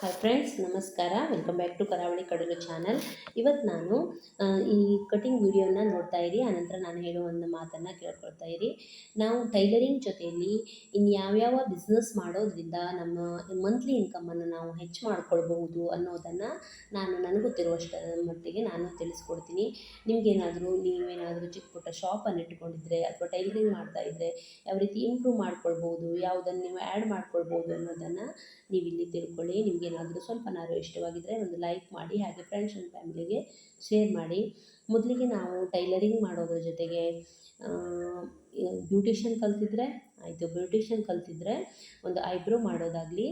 Hi friends ನಮಸ್ಕಾರ. Welcome back to Karavali Kadalu channel ಇವತ್ತು ನಾನು ಈ ಕಟಿಂಗ್ ವಿಡಿಯೋನ ನೋಡ್ತಾ ಇರಿ. ಆನಂತರ ನಾನು ಹೇಳೋ ಒಂದು ಮಾತನ್ನು ಕೇಳ್ಕೊಳ್ತಾ ಇರಿ. ನಾವು ಟೈಲರಿಂಗ್ ಜೊತೆಯಲ್ಲಿ ಇನ್ನು ಯಾವ್ಯಾವ ಬಿಸ್ನೆಸ್ ಮಾಡೋದ್ರಿಂದ ನಮ್ಮ ಮಂತ್ಲಿ ಇನ್ಕಮನ್ನು ನಾವು ಹೆಚ್ಚು ಮಾಡ್ಕೊಳ್ಬಹುದು ಅನ್ನೋದನ್ನು ನಾನು ನನಗೆ ಮಟ್ಟಿಗೆ ನಾನು ತಿಳಿಸ್ಕೊಡ್ತೀನಿ. ನಿಮಗೇನಾದರೂ, ನೀವೇನಾದರೂ ಚಿಕ್ಕ ಪುಟ್ಟ ಶಾಪನ್ನು ಇಟ್ಕೊಂಡಿದ್ರೆ ಅಥವಾ ಟೈಲರಿಂಗ್ ಮಾಡ್ತಾ ಇದ್ದರೆ ಯಾವ ರೀತಿ ಇಂಪ್ರೂವ್ ಮಾಡ್ಕೊಳ್ಬೋದು ಯಾವುದನ್ನು ನೀವು ಆ್ಯಡ್ ಮಾಡ್ಕೊಳ್ಬೋದು ಅನ್ನೋದನ್ನು ನೀವು ಇಲ್ಲಿ ತಿಳ್ಕೊಳ್ಳಿ ನಿಮಗೇನಾದರೂ ಸ್ವಲ್ಪನಾದ್ರು ಇಷ್ಟವಾಗಿದ್ದರೆ ಒಂದು ಲೈಕ್ ಮಾಡಿ, ಹಾಗೆ ಫ್ರೆಂಡ್ಸ್ ಆ್ಯಂಡ್ ಫ್ಯಾಮಿಲಿಗೆ ಶೇರ್ ಮಾಡಿ. ಮೊದಲಿಗೆ ನಾವು ಟೈಲರಿಂಗ್ ಮಾಡೋದ್ರ ಜೊತೆಗೆ ಬ್ಯೂಟಿಷಿಯನ್ ಕಲ್ತಿದ್ರೆ, ಆಯಿತು ಬ್ಯೂಟಿಷಿಯನ್ ಕಲ್ತಿದ್ರೆ ಒಂದು ಐಬ್ರೋ ಮಾಡೋದಾಗಲಿ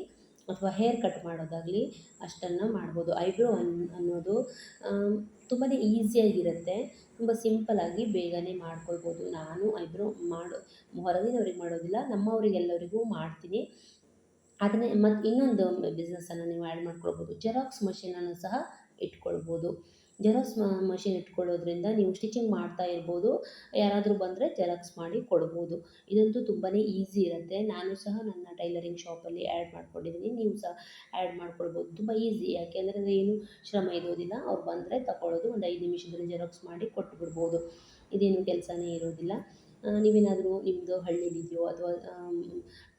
ಅಥವಾ ಹೇರ್ ಕಟ್ ಮಾಡೋದಾಗಲಿ ಅಷ್ಟನ್ನು ಮಾಡ್ಬೋದು. ಐಬ್ರೋ ಅನ್, ಅನ್ನೋದು ತುಂಬಾ ಈಸಿಯಾಗಿರುತ್ತೆ ತುಂಬ ಸಿಂಪಲಾಗಿ ಬೇಗನೆ ಮಾಡ್ಕೊಳ್ಬೋದು. ನಾನು ಐಬ್ರೋ ಮಾಡೋ, ಹೊರಗಿನವ್ರಿಗೆ ಮಾಡೋದಿಲ್ಲ, ನಮ್ಮವರಿಗೆಲ್ಲರಿಗೂ ಮಾಡ್ತೀನಿ. ಅದನ್ನೇ ಮತ್ತು ಇನ್ನೊಂದು ಬಿಸ್ನೆಸ್ಸನ್ನು ನೀವು ಆ್ಯಡ್ ಮಾಡ್ಕೊಳ್ಬೋದು. ಜೆರಾಕ್ಸ್ ಮಷೀನನ್ನು ಸಹ ಇಟ್ಕೊಳ್ಬೋದು. ಜೆರಾಕ್ಸ್ ಮಷಿನ್ ಇಟ್ಕೊಳ್ಳೋದ್ರಿಂದ ನೀವು ಸ್ಟಿಚಿಂಗ್ ಮಾಡ್ತಾ ಇರ್ಬೋದು. ಯಾರಾದರೂ ಬಂದರೆ ಜೆರಾಕ್ಸ್ ಮಾಡಿ ಕೊಡ್ಬೋದು. ಇದಂತೂ ತುಂಬಾ ಈಸಿ ಇರುತ್ತೆ. ನಾನು ಸಹ ನನ್ನ ಟೈಲರಿಂಗ್ ಶಾಪಲ್ಲಿ ಆ್ಯಡ್ ಮಾಡ್ಕೊಂಡಿದ್ದೀನಿ ನೀವು ಸಹ ಆ್ಯಡ್ ಮಾಡ್ಕೊಳ್ಬೋದು. ತುಂಬ ಈಸಿ ಯಾಕೆಂದರೆ ಏನು ಶ್ರಮ ಇರೋದಿಲ್ಲ. ಅವ್ರು ಬಂದರೆ ತಗೊಳ್ಳೋದು ಒಂದು ಐದು ನಿಮಿಷದಲ್ಲಿ ಜೆರಾಕ್ಸ್ ಮಾಡಿ ಕೊಟ್ಟು ಬಿಡ್ಬೋದು ಇದೇನು ಕೆಲಸನೇ ಇರೋದಿಲ್ಲ. ನೀವೇನಾದರೂ ನಿಮ್ಮದು ಹಳ್ಳಿಲಿದೆಯೋ ಅಥವಾ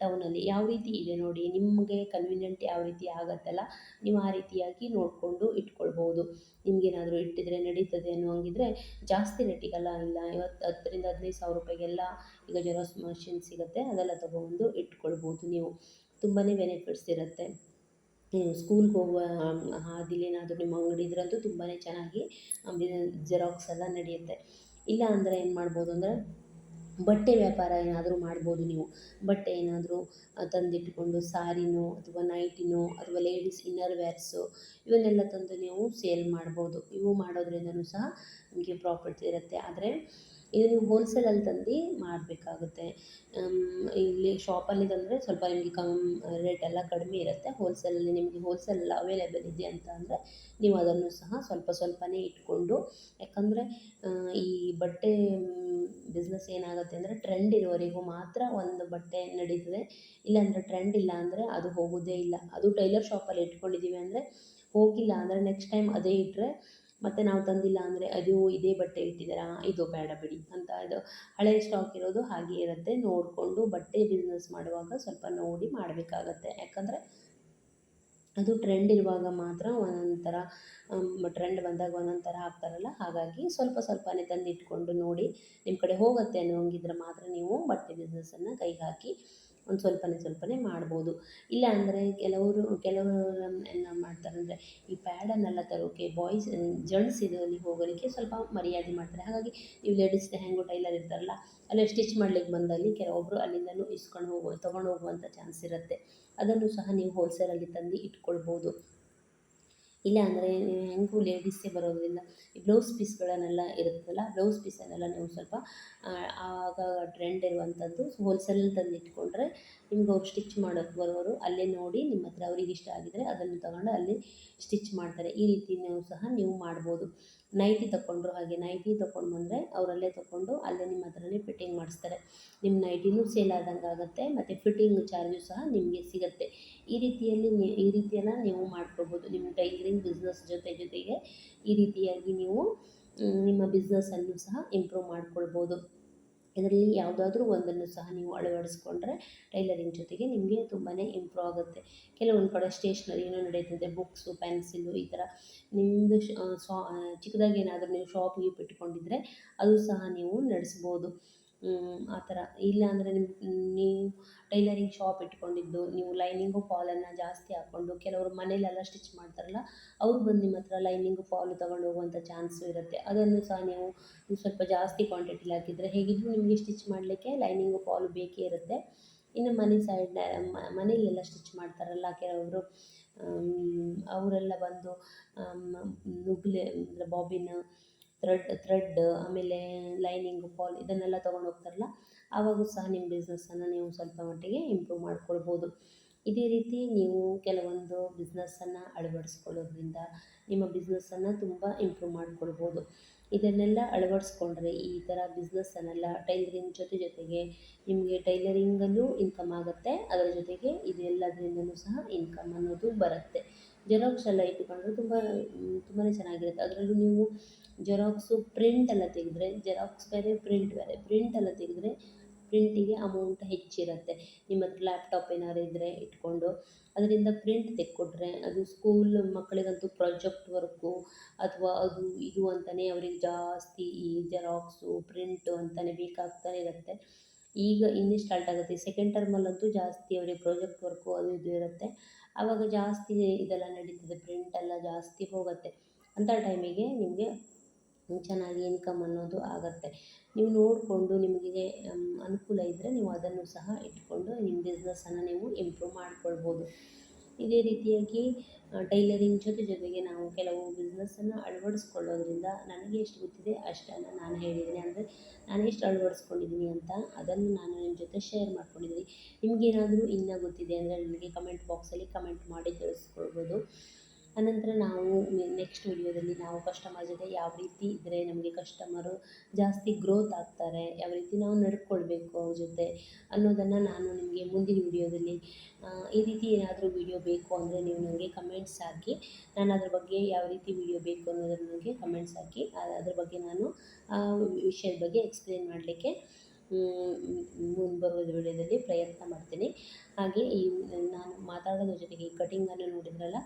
ಟೌನಲ್ಲಿ ಯಾವ ರೀತಿ ಇದೆ ನೋಡಿ, ನಿಮಗೆ ಕನ್ವಿನಿಯೆಂಟ್ ಯಾವ ರೀತಿ ಆಗತ್ತಲ್ಲ, ನೀವು ಆ ರೀತಿಯಾಗಿ ನೋಡಿಕೊಂಡು ಇಟ್ಕೊಳ್ಬೋದು. ನಿಮಗೇನಾದರೂ ಇಟ್ಟಿದ್ರೆ ನಡೀತದೆ ಅನ್ನೋ ಹಂಗಿದ್ರೆ ಜಾಸ್ತಿ ರೇಟಿಗೆಲ್ಲ ಇಲ್ಲ. ಇವತ್ತು ಹತ್ತರಿಂದ ಹದಿನೈದು ಸಾವಿರ ರೂಪಾಯಿಗೆಲ್ಲ ಈಗ ಜೆರಾಕ್ಸ್ ಮಷಿನ್ ಸಿಗುತ್ತೆ, ಅದೆಲ್ಲ ತೊಗೊಬಂದು ಇಟ್ಕೊಳ್ಬೋದು ನೀವು. ತುಂಬಾ ಬೆನಿಫಿಟ್ಸ್ ಇರುತ್ತೆ. ಸ್ಕೂಲ್ಗೆ ಹೋಗುವ ಹಾದಿಲೇನಾದರೂ ನಿಮ್ಮ ಅಂಗಡಿ ಇದ್ರಂತೂ ತುಂಬಾ ಚೆನ್ನಾಗಿ ಜೆರಾಕ್ಸ್ ಎಲ್ಲ ನಡೆಯುತ್ತೆ. ಇಲ್ಲ ಅಂದರೆ ಏನು ಮಾಡ್ಬೋದು ಅಂದರೆ ಬಟ್ಟೆ ವ್ಯಾಪಾರ ಏನಾದರೂ ಮಾಡ್ಬೋದು ನೀವು. ಬಟ್ಟೆ ಏನಾದರೂ ತಂದಿಟ್ಟುಕೊಂಡು ಸಾರಿನೋ ಅಥವಾ ನೈಟಿನೋ ಅಥವಾ ಲೇಡೀಸ್ ಇನ್ನರ್ ವೇರ್ಸು ಇವನ್ನೆಲ್ಲ ತಂದು ನೀವು ಸೇಲ್ ಮಾಡ್ಬೋದು. ಇವು ಮಾಡೋದ್ರಿಂದಲೂ ಸಹ ನಿಮಗೆ ಪ್ರಾಫಿಟ್ಸ್ ಇರುತ್ತೆ. ಆದರೆ ಇದು ನೀವು ಹೋಲ್ಸೇಲಲ್ಲಿ ತಂದು ಮಾಡಬೇಕಾಗುತ್ತೆ. ಇಲ್ಲಿ ಶಾಪಲ್ಲಿ ತಂದರೆ ಸ್ವಲ್ಪ ನಿಮಗೆ ಕಮ್ ಎಲ್ಲ ಕಡಿಮೆ ಇರುತ್ತೆ. ಹೋಲ್ಸೇಲಲ್ಲಿ ನಿಮಗೆ ಹೋಲ್ಸೇಲ್ ಅವೈಲೇಬಲ್ ಇದೆ ಅಂತ ಅಂದರೆ ನೀವು ಅದನ್ನು ಸಹ ಸ್ವಲ್ಪ ಸ್ವಲ್ಪನೇ ಇಟ್ಕೊಂಡು, ಯಾಕಂದರೆ ಈ ಬಟ್ಟೆ ಬಿಸ್ನೆಸ್ ಏನಾಗುತ್ತೆ ಅಂದರೆ ಟ್ರೆಂಡ್ ಇರೋವರೆಗೂ ಮಾತ್ರ ಒಂದು ಬಟ್ಟೆ ನಡೀತದೆ. ಇಲ್ಲಾಂದರೆ ಟ್ರೆಂಡ್ ಇಲ್ಲ ಅಂದರೆ ಅದು ಹೋಗೋದೇ ಇಲ್ಲ. ಅದು ಟೈಲರ್ ಶಾಪಲ್ಲಿ ಇಟ್ಕೊಂಡಿದ್ದೀವಿ ಅಂದರೆ ಹೋಗಿಲ್ಲ ಅಂದರೆ ನೆಕ್ಸ್ಟ್ ಟೈಮ್ ಅದೇ ಇಟ್ಟರೆ ಮತ್ತು ನಾವು ತಂದಿಲ್ಲ ಅಂದರೆ ಅದು ಇದೇ ಬಟ್ಟೆ ಇಟ್ಟಿದ್ದೀರಾ? ಇದು ಬೇಡ ಬಿಡಿ ಅಂತ ಇದು ಹಳೆ ಸ್ಟಾಕ್ ಇರೋದು ಹಾಗೆ ಇರುತ್ತೆ. ನೋಡಿಕೊಂಡು ಬಟ್ಟೆ ಬಿಸ್ನೆಸ್ ಮಾಡುವಾಗ ಸ್ವಲ್ಪ ನೋಡಿ ಮಾಡಬೇಕಾಗತ್ತೆ. ಯಾಕಂದರೆ ಅದು ಟ್ರೆಂಡ್ ಇರುವಾಗ ಮಾತ್ರ ಒಂದೊಂದು ಟ್ರೆಂಡ್ ಬಂದಾಗ ಒಂದೊಂದು ಹಾಕ್ತಾರಲ್ಲ ಹಾಗಾಗಿ ಸ್ವಲ್ಪ ಸ್ವಲ್ಪನೇ ತಂದಿಟ್ಕೊಂಡು ನೋಡಿ. ನಿಮ್ಮ ಕಡೆ ಹೋಗುತ್ತೆ ಅನ್ನೋ ಹಂಗಿದ್ರೆ ಮಾತ್ರ ನೀವು ಬಟ್ಟೆ ಬಿಸ್ನೆಸ್ಸನ್ನು ಕೈಗೆ ಹಾಕಿ ಒಂದು ಸ್ವಲ್ಪನೇ ಸ್ವಲ್ಪನೇ ಮಾಡ್ಬೋದು. ಇಲ್ಲ ಅಂದರೆ ಕೆಲವರು ಕೆಲವರು ಏನು ಮಾಡ್ತಾರೆ ಅಂದರೆ ಈ ಪ್ಯಾಡನ್ನೆಲ್ಲ ತರೋಕೆ ಬಾಯ್ಸ್ ಜೆಂಟ್ಸ್ ಇದರಲ್ಲಿ ಹೋಗೋದಕ್ಕೆ ಸ್ವಲ್ಪ ಮರ್ಯಾದೆ ಮಾಡ್ತಾರೆ. ಹಾಗಾಗಿ ನೀವು ಲೇಡೀಸ್ ಹ್ಯಾಂಗೋ ಟೈಲರ್ ಇರ್ತಾರಲ್ಲ, ಅಲ್ಲಿ ಸ್ಟಿಚ್ ಮಾಡ್ಲಿಕ್ಕೆ ಬಂದಲ್ಲಿ ಕೆಲವೊಬ್ಬರು ಅಲ್ಲಿಂದಲೂ ಇಸ್ಕೊಂಡು ಹೋಗೋ, ತೊಗೊಂಡು ಹೋಗುವಂಥ ಚಾನ್ಸ್ ಇರುತ್ತೆ. ಅದನ್ನು ಸಹ ನೀವು ಹೋಲ್ಸೇಲಲ್ಲಿ ತಂದು ಇಟ್ಕೊಳ್ಬೋದು. ಇಲ್ಲ ಅಂದರೆ ಹೆಂಗೂ ಲೇಡೀಸೇ ಬರೋದರಿಂದ ಈ ಬ್ಲೌಸ್ ಪೀಸ್ಗಳನ್ನೆಲ್ಲ ಇರುತ್ತಲ್ಲ ಬ್ಲೌಸ್ ಪೀಸನ್ನೆಲ್ಲ ನೀವು ಸ್ವಲ್ಪ ಆಗ ಟ್ರೆಂಡ್ ಇರುವಂಥದ್ದು ಹೋಲ್ಸೇಲಲ್ಲಿ ತಂದು ಇಟ್ಕೊಂಡ್ರೆ ನಿಮ್ಗೆ ಅವ್ರು ಸ್ಟಿಚ್ ಮಾಡೋಕ್ಕೆ ಬರೋರು ಅಲ್ಲೇ ನೋಡಿ ನಿಮ್ಮ ಹತ್ರ ಅವ್ರಿಗೆ ಇಷ್ಟ ಆಗಿದರೆ ಅದನ್ನು ತಗೊಂಡು ಅಲ್ಲಿ ಸ್ಟಿಚ್ ಮಾಡ್ತಾರೆ. ಈ ರೀತಿ ನೀವು ಸಹ ನೀವು ಮಾಡ್ಬೋದು. ನೈಟಿ ತಗೊಂಡ್ರು ಹಾಗೆ ನೈಟಿ ತೊಗೊಂಡು ಬಂದರೆ ಅವರಲ್ಲೇ ತೊಗೊಂಡು ಅಲ್ಲೇ ನಿಮ್ಮ ಹತ್ರನೇ ಫಿಟ್ಟಿಂಗ್ ಮಾಡಿಸ್ತಾರೆ. ನಿಮ್ಮ ನೈಟಿನೂ ಸೇಲ್ ಆದಂಗೆ ಆಗುತ್ತೆ ಮತ್ತು ಫಿಟ್ಟಿಂಗ್ ಚಾರ್ಜು ಸಹ ನಿಮಗೆ ಸಿಗುತ್ತೆ. ಈ ರೀತಿಯಲ್ಲಿ ಈ ರೀತಿಯೆಲ್ಲ ನೀವು ಮಾಡ್ಕೋಬೋದು ನಿಮ್ಮ ಟೈಲರಿಂಗ್ ಬಿಸ್ನೆಸ್ ಜೊತೆ ಜೊತೆಗೆ ಈ ರೀತಿಯಾಗಿ ನೀವು ನಿಮ್ಮ ಬಿಸ್ನೆಸ್ಸನ್ನು ಸಹ ಇಂಪ್ರೂವ್ ಮಾಡ್ಕೊಳ್ಬೋದು. ಇದರಲ್ಲಿ ಯಾವುದಾದ್ರೂ ಒಂದನ್ನು ಸಹ ನೀವು ಅಳವಡಿಸ್ಕೊಂಡ್ರೆ ಟೈಲರಿಂಗ್ ಜೊತೆಗೆ ನಿಮಗೆ ತುಂಬಾ ಇಂಪ್ರೂವ್ ಆಗುತ್ತೆ. ಕೆಲವೊಂದು ಕಡೆ ಸ್ಟೇಷ್ನರಿನೂ ನಡೆಯುತ್ತದೆ ಬುಕ್ಸು ಪೆನ್ಸಿಲು ಈ ಥರ ನಿಮ್ಮದು ಶಾ ಚಿಕ್ಕದಾಗಿ ಏನಾದರೂ ನೀವು ಶಾಪ್ ಗೀಪ್ ಇಟ್ಕೊಂಡಿದ್ರೆ ಅದು ಸಹ ನೀವು ನಡೆಸ್ಬೋದು. ಆ ಥರ. ಇಲ್ಲ ಅಂದರೆ ನಿಮ್ಮ ನೀವು ಟೈಲರಿಂಗ್ ಶಾಪ್ ಇಟ್ಕೊಂಡಿದ್ದು, ನೀವು ಲೈನಿಂಗು ಫಾಲನ್ನು ಜಾಸ್ತಿ ಹಾಕ್ಕೊಂಡು ಕೆಲವರು ಮನೆಯಲ್ಲೆಲ್ಲ ಸ್ಟಿಚ್ ಮಾಡ್ತಾರಲ್ಲ, ಅವ್ರು ಬಂದು ನಿಮ್ಮ ಹತ್ರ ಲೈನಿಂಗು ಫಾಲು ತಗೊಂಡು ಹೋಗುವಂಥ ಚಾನ್ಸು ಇರುತ್ತೆ. ಅದನ್ನು ಸಹ ನೀವು ಸ್ವಲ್ಪ ಜಾಸ್ತಿ ಕ್ವಾಂಟಿಟಿಲಿ ಹಾಕಿದರೆ ಹೇಗಿದ್ದರೂ ನಿಮಗೆ ಸ್ಟಿಚ್ ಮಾಡಲಿಕ್ಕೆ ಲೈನಿಂಗು ಫಾಲು ಬೇಕೇ ಇರುತ್ತೆ. ಇನ್ನು ಮನೆ ಸೈಡ್ನ ಮನೆಯಲ್ಲೆಲ್ಲ ಸ್ಟಿಚ್ ಮಾಡ್ತಾರಲ್ಲ ಕೆಲವರು ಅವರೆಲ್ಲ ಬಂದು ನುಗ್ಲೆ, ಅಂದರೆ ಬಾಬಿನ್ ಥ್ರೆಡ್ ಥ್ರೆಡ್ ಆಮೇಲೆ ಲೈನಿಂಗ್ ಫಾಲ್ ಇದನ್ನೆಲ್ಲ ತೊಗೊಂಡು ಹೋಗ್ತಾರಲ್ಲ, ಆವಾಗೂ ಸಹ ನಿಮ್ಮ ಬಿಸ್ನೆಸ್ಸನ್ನು ನೀವು ಸ್ವಲ್ಪ ಮಟ್ಟಿಗೆ ಇಂಪ್ರೂವ್ ಮಾಡ್ಕೊಳ್ಬೋದು. ಇದೇ ರೀತಿ ನೀವು ಕೆಲವೊಂದು ಬಿಸ್ನೆಸ್ಸನ್ನು ಅಳವಡಿಸ್ಕೊಳ್ಳೋದ್ರಿಂದ ನಿಮ್ಮ ಬಿಸ್ನೆಸ್ಸನ್ನು ತುಂಬ ಇಂಪ್ರೂವ್ ಮಾಡ್ಕೊಳ್ಬೋದು. ಇದನ್ನೆಲ್ಲ ಅಳವಡಿಸ್ಕೊಂಡ್ರೆ ಈ ಥರ ಬಿಸ್ನೆಸ್ಸನ್ನೆಲ್ಲ ಟೈಲರಿಂಗ್ ಜೊತೆ ಜೊತೆಗೆ ನಿಮಗೆ ಟೈಲರಿಂಗಲ್ಲೂ ಇನ್ಕಮ್ ಆಗುತ್ತೆ, ಅದರ ಜೊತೆಗೆ ಇದೆಲ್ಲದರಿಂದಲೂ ಸಹ ಇನ್ಕಮ್ ಅನ್ನೋದು ಬರುತ್ತೆ. ಜೆರಾಕ್ಸ್ ಎಲ್ಲ ಇಟ್ಟುಕೊಂಡ್ರೆ ತುಂಬ ತುಂಬಾ ಚೆನ್ನಾಗಿರುತ್ತೆ. ಅದರಲ್ಲೂ ನೀವು ಜೆರಾಕ್ಸು ಪ್ರಿಂಟ್ ಎಲ್ಲ ತೆಗೆದ್ರೆ ಜೆರಾಕ್ಸ್ ಬೇರೆ ಪ್ರಿಂಟ್ ಬೇರೆ ಪ್ರಿಂಟ್ ಎಲ್ಲ ತೆಗೆದ್ರೆ ಪ್ರಿಂಟಿಗೆ ಅಮೌಂಟ್ ಹೆಚ್ಚಿರುತ್ತೆ. ನಿಮ್ಮ ಹತ್ರ ಲ್ಯಾಪ್ಟಾಪ್ ಏನಾದ್ರು ಇದ್ದರೆ ಇಟ್ಕೊಂಡು, ಅದರಿಂದ ಪ್ರಿಂಟ್ ತೆಕ್ಕೊಟ್ರೆ ಅದು ಸ್ಕೂಲ್ ಮಕ್ಕಳಿಗಂತೂ ಪ್ರಾಜೆಕ್ಟ್ ವರ್ಕು ಅಥವಾ ಅದು ಇದು ಅಂತಲೇ ಅವ್ರಿಗೆ ಜಾಸ್ತಿ ಈ ಜೆರಾಕ್ಸು ಪ್ರಿಂಟು ಅಂತಲೇ ಬೇಕಾಗ್ತಾನೆ ಇರುತ್ತೆ. ಈಗ ಇನ್ನೂ ಸ್ಟಾರ್ಟ್ ಆಗುತ್ತೆ. ಸೆಕೆಂಡ್ ಟರ್ಮಲ್ಲಂತೂ ಜಾಸ್ತಿ ಅವರಿಗೆ ಪ್ರಾಜೆಕ್ಟ್ ವರ್ಕು ಅದು ಇದು ಇರುತ್ತೆ. ಆವಾಗ ಜಾಸ್ತಿ ಇದೆಲ್ಲ ನಡೀತದೆ. ಪ್ರಿಂಟೆಲ್ಲ ಜಾಸ್ತಿ ಹೋಗುತ್ತೆ. ಅಂಥ ಟೈಮಿಗೆ ನಿಮಗೆ ಚೆನ್ನಾಗಿ ಇನ್ಕಮ್ ಅನ್ನೋದು ಆಗುತ್ತೆ. ನೀವು ನೋಡಿಕೊಂಡು ನಿಮಗೆ ಅನುಕೂಲ ಇದ್ದರೆ ನೀವು ಅದನ್ನು ಸಹ ಇಟ್ಕೊಂಡು ನಿಮ್ಮ ಬಿಸ್ನೆಸ್ಸನ್ನು ನೀವು ಇಂಪ್ರೂವ್ ಮಾಡ್ಕೊಳ್ಬೋದು. ಇದೇ ರೀತಿಯಾಗಿ ಟೈಲರಿಂಗ್ ಜೊತೆ ಜೊತೆಗೆ ನಾವು ಕೆಲವು ಬಿಸ್ನೆಸ್ಸನ್ನು ಅಳವಡಿಸ್ಕೊಳ್ಳೋದ್ರಿಂದ ನನಗೆ ಎಷ್ಟು ಗೊತ್ತಿದೆ ಅಷ್ಟನ್ನು ನಾನು ಹೇಳಿದ್ದೀನಿ. ಅಂದರೆ ನಾನು ಎಷ್ಟು ಅಳವಡಿಸ್ಕೊಂಡಿದ್ದೀನಿ ಅಂತ ಅದನ್ನು ನಾನು ನಿಮ್ಮ ಜೊತೆ ಶೇರ್ ಮಾಡ್ಕೊಂಡಿದ್ದೀನಿ. ನಿಮಗೇನಾದರೂ ಇನ್ನೂ ಗೊತ್ತಿದೆ ಅಂದರೆ ನನಗೆ ಕಮೆಂಟ್ ಬಾಕ್ಸಲ್ಲಿ ಕಮೆಂಟ್ ಮಾಡಿ ತಿಳಿಸ್ಕೊಳ್ಬೋದು ಅನಂತರ ನಾವು ನೆಕ್ಸ್ಟ್ ವಿಡಿಯೋದಲ್ಲಿ ನಾವು ಕಸ್ಟಮರ್ ಜೊತೆ ಯಾವ ರೀತಿ ಇದ್ದರೆ ನಮಗೆ ಕಸ್ಟಮರು ಜಾಸ್ತಿ ಗ್ರೋತ್ ಆಗ್ತಾರೆ, ಯಾವ ರೀತಿ ನಾವು ನಡ್ಕೊಳ್ಬೇಕು ಅವ್ರ ಜೊತೆ ಅನ್ನೋದನ್ನು ನಾನು ನಿಮಗೆ ಮುಂದಿನ ವಿಡಿಯೋದಲ್ಲಿ ಈ ರೀತಿ ಏನಾದರೂ ವಿಡಿಯೋ ಬೇಕು ಅಂದರೆ ನೀವು ನನಗೆ ಕಮೆಂಟ್ಸ್ ಹಾಕಿ, ನಾನು ಅದ್ರ ಬಗ್ಗೆ ಯಾವ ರೀತಿ ವಿಡಿಯೋ ಬೇಕು ಅನ್ನೋದನ್ನು ನನಗೆ ಕಮೆಂಟ್ಸ್ ಹಾಕಿ ಅದ್ರ ಬಗ್ಗೆ ನಾನು, ಆ, ವಿಷಯದ ಬಗ್ಗೆ ಎಕ್ಸ್ಪ್ಲೇನ್ ಮಾಡಲಿಕ್ಕೆ ಮುಂಬರುವ ವಿಡಿಯೋದಲ್ಲಿ ಪ್ರಯತ್ನ ಮಾಡ್ತೀನಿ. ಹಾಗೆ ಈ, ನಾನು ಮಾತಾಡೋದ್ರ ಜೊತೆಗೆ ಈ ಕಟಿಂಗನ್ನು ನೋಡಿದ್ರಲ್ಲ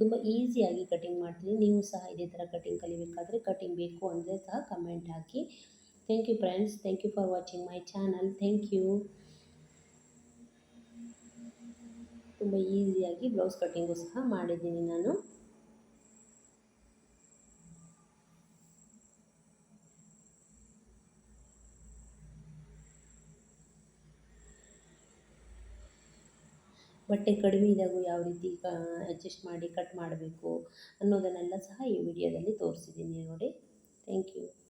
ತುಂಬ ಈಸಿಯಾಗಿ ಕಟಿಂಗ್ ಮಾಡ್ತೀನಿ ನೀವು ಸಹ ಇದೇ ಥರ ಕಟಿಂಗ್ ಕಲಿಬೇಕಾದರೆ ಕಟಿಂಗ್ ಬೇಕು ಅಂದರೆ ಸಹ comment hockey. Thank you friends thank you for watching my channel thank you ತುಂಬ ಈಸಿಯಾಗಿ ಬ್ಲೌಸ್ ಕಟಿಂಗು ಸಹ ಮಾಡಿದ್ದೀನಿ ನಾನು. ಬಟ್ಟೆ ಕಡಿಮೆ ಇದ್ದಾಗೂ ಯಾವ ರೀತಿ ಅಡ್ಜಸ್ಟ್ ಮಾಡಿ ಕಟ್ ಮಾಡಬೇಕು ಅನ್ನೋದನ್ನೆಲ್ಲ ಸಹ ಈ ವಿಡಿಯೋದಲ್ಲಿ ತೋರಿಸಿದ್ದೀನಿ ನೋಡಿ. Thank you